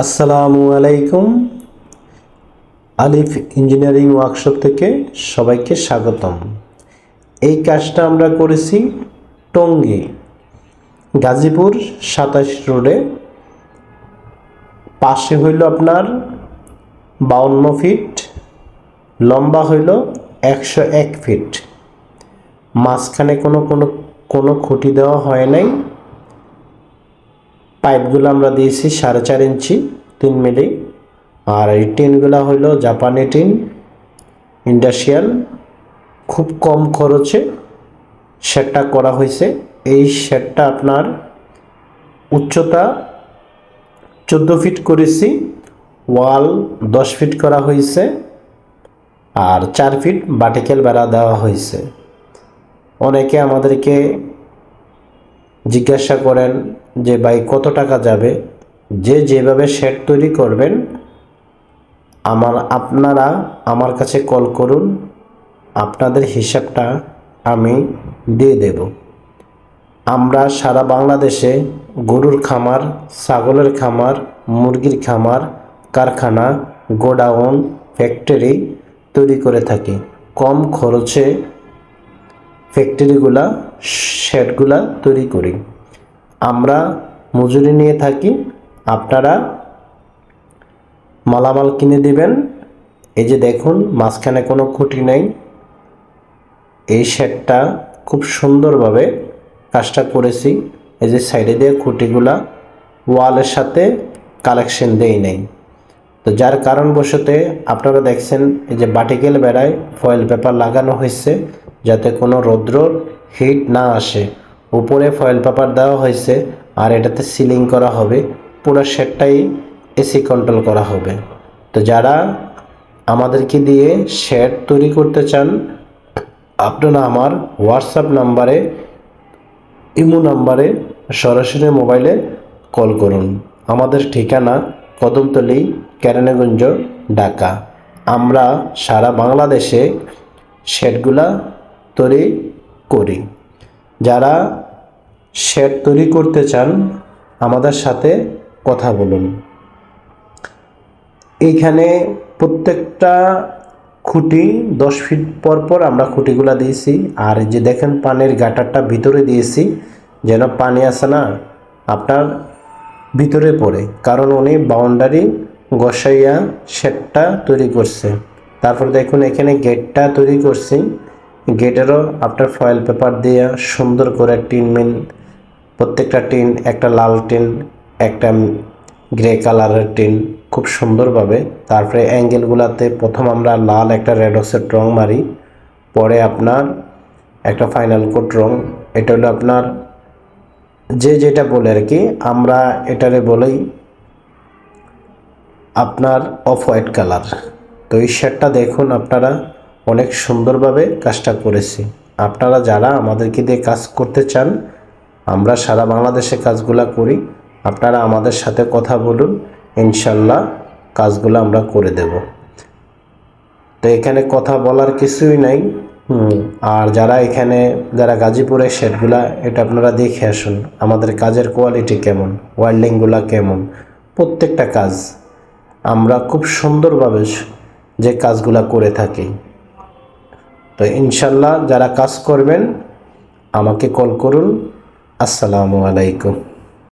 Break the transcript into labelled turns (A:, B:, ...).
A: আসসালামু আলাইকুম। আলিফ engineering workshop থেকে সবাইকে স্বাগতম। এই কাজটা আমরা করেছি টঙ্গী, গাজীপুর সাতাশ রোডে। পাশে হইল আপনার বাউন্ন ফিট, লম্বা হইল একশো এক ফিট। মাঝখানে কোনো কোনো কোনো খুঁটি দেওয়া হয় নাই। পাইপগুলো আমরা দিয়েছি সাড়ে চার ইঞ্চি, তিন মিলি। আর এই টিনগুলো হইল জাপানি টিন, ইন্ডাস্ট্রিয়াল। খুব কম খরচে শেডটা করা হয়েছে। এই শেডটা আপনার উচ্চতা চোদ্দ ফিট করেছি, ওয়াল দশ ফিট করা হয়েছে, আর চার ফিট বাটিকেল বেড়া দেওয়া হয়েছে। অনেকে আমাদেরকে জিজ্ঞাসা করেন যে, ভাই, কত টাকা যাবে? যে যেভাবে শেড তৈরি করবেন, আমার, আপনারা আমার কাছে কল করুন, আপনাদের হিসাবটা আমি দিয়ে দেব। আমরা সারা বাংলাদেশে গরুর খামার, ছাগলের খামার, মুরগির খামার, কারখানা, গোডাউন, ফ্যাক্টরি তৈরি করে থাকি। কম খরচে ফ্যাক্টরিগুলা, শেডগুলা তৈরি করি। আমরা মজুরি নিয়ে থাকি, আপনারা মালামাল কিনে দিবেন। এই যে দেখুন, মাঝখানে কোনো খুঁটি নাই। এই শেডটা খুব সুন্দরভাবে কাজটা করেছি। এই যে সাইডে দিয়ে খুঁটিগুলা ওয়ালের সাথে কালেকশন দেই নেই। তো যার কারণবশতে আপনারা দেখছেন, এই যে বাটিকেল বেড়ায় ফয়েল পেপার লাগানো হয়েছে। যাতে কোনো রৌদ্র হিট না আসে। উপরে ফয়েল পেপার দেওয়া হয়েছে আর এটাতে সিলিং করা হবে। পুরো শেডটাই এসি কন্ট্রোল করা হবে। তো যারা আমাদেরকে দিয়ে শেড তৈরি করতে চান, আপনারা আমার হোয়াটসঅ্যাপ নাম্বারে, ইমো নাম্বারে সরাসরি মোবাইলে কল করুন। আমাদের ঠিকানা কদমতলি ক্যারানেগঞ্জ ঢাকা। আমরা সারা বাংলাদেশে শেডগুলা তৈরি করি। যারা শেড তৈরি করতে চান, আমাদের সাথে কথা বলুন। এইখানে প্রত্যেকটা খুঁটি দশ ফিট পর পর আমরা খুঁটিগুলা দিয়েছি। আর যে দেখেন পানির গাটারটা ভিতরে দিয়েছি, যেন পানি আসে না আপনার ভিতরে পড়ে। কারণ উনি বাউন্ডারি গসাইয়া শেডটা তৈরি করছে। তারপর দেখুন এখানে গেটটা তৈরি করছি। গেটেরও আপনার ফয়েল পেপার দিয়ে সুন্দর করে টিন মিন, প্রত্যেকটা টিন, একটা লাল টিন, একটা গ্রে কালারের টিন খুব সুন্দরভাবে। তারপরে অ্যাঙ্গেলগুলোতে প্রথম আমরা লাল একটা রেডক্সের রং মারি, পরে আপনার একটা ফাইনাল কোট রং। এটা হলো আপনার যে যেটা বলে আর কি, আমরা এটারে বলেই আপনার অফ হোয়াইট কালার তো এই শার্টটা দেখুন আপনারা। অনেক সুন্দরভাবে কাজটা করেছি। আপনারা যারা আমাদেরকে দিয়ে কাজ করতে চান আমরা সারা বাংলাদেশে কাজগুলা করি। আপনারা আমাদের সাথে কথা বলুন ইনশাল্লাহ কাজগুলো আমরা করে দেব। তো এখানে কথা বলার কিছুই নাই। আর যারা এখানে যারা গাজীপুরের শেডগুলা এটা আপনারা দেখে আসুন আমাদের কাজের কোয়ালিটি কেমন ওয়েল্ডিংগুলা কেমন প্রত্যেকটা কাজ। আমরা খুব সুন্দরভাবে যে কাজগুলা করে থাকি। তো ইনশাল্লাহ যারা কাজ করবেন আমাকে কল করুন। আসসালামু আলাইকুম।